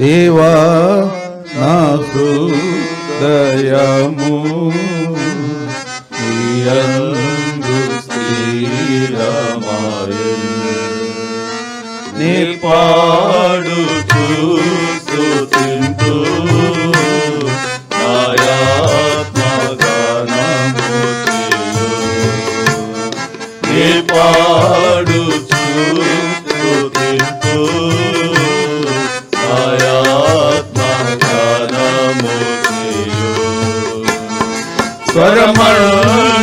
దేవా నా హృదయము నీయందు స్థిరమాయె. నీ పాడుచు స్వరమండలమా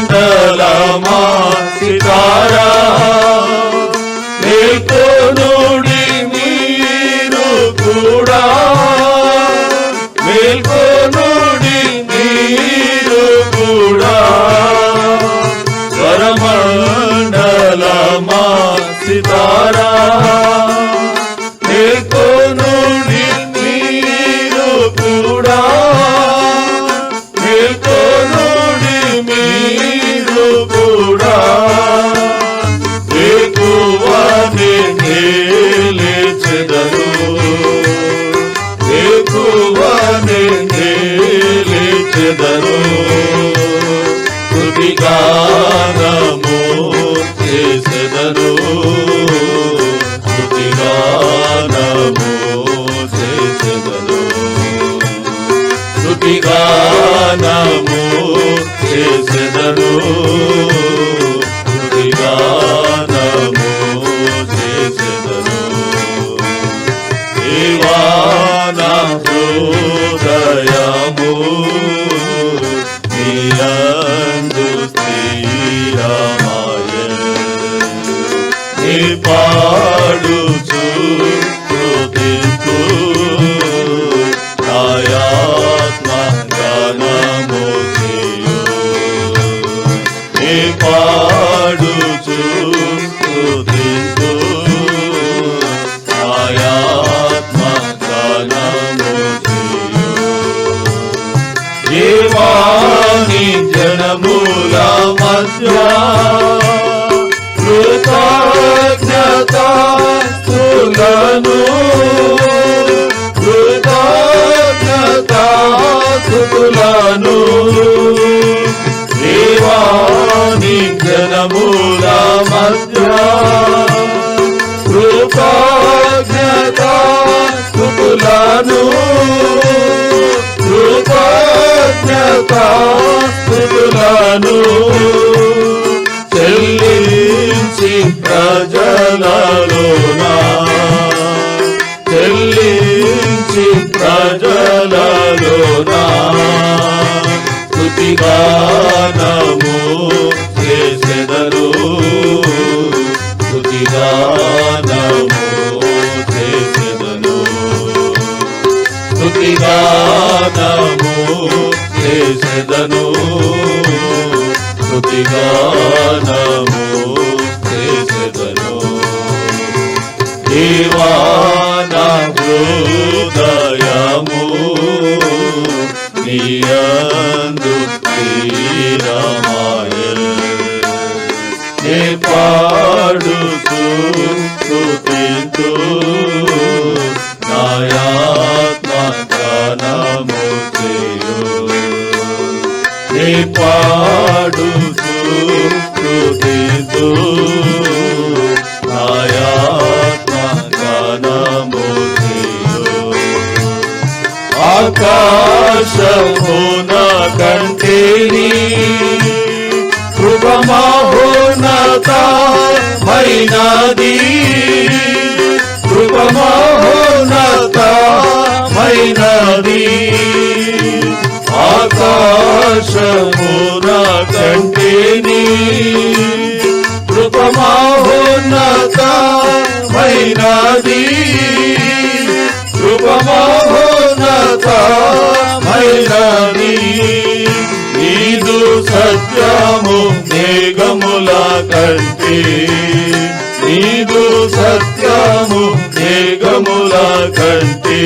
సితారా? మేల్కోనుడి మీరు కూడా. మేల్కో చేసెదరు స్తుతిగానము చేసెదరు దేవాన హృదయము నీయందు స్థిరమాయ పాడుచు కృతితు నాయాత్మ గానము చేయు దేవాని జనముల మధ్య కృతజ్ఞతాస్తులను కృతజ్ఞతాస్తులను. దేవాని ప్రజలలోనా స్తుతిగానము చేసెదరు స్తుతిగానము చేసెదరు స్తుతిగానము చేసెదను స్తుతిగానము చేసెదను దేవాన హృదయము నీయందు స్థిరమాయ నే పాడుతూ స్తుతింతు నాయాత్మ గానము నే పాడుతూ స్తుతింతు ఆకాశమున కంటిని కృపమహోన్నత మైనది కృపమహోన్నత ఆకాశము ఆకాశమున కంటిని కృపమహోన్నత మైనది కంటే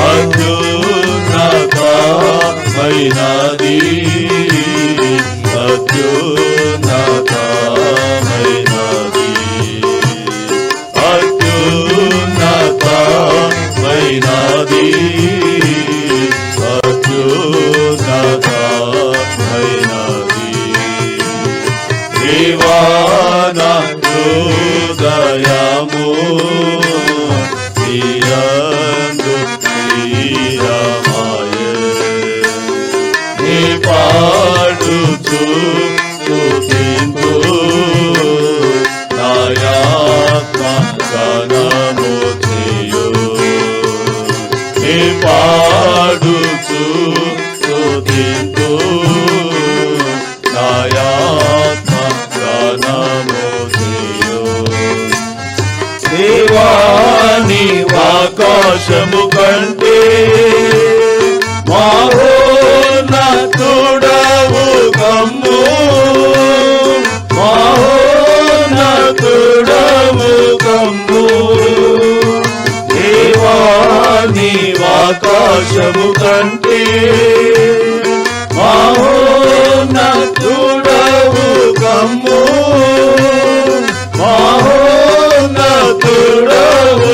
అత్యున్నతమైనది. అత్యున్నతమైనది. అత్యున్నతమైనది. అత్యున్నతమైనది. దేవాన హృదయము ఆకాశము కంటే మహోన్నతుడవు కమ్ము. మహోన్నతుడవు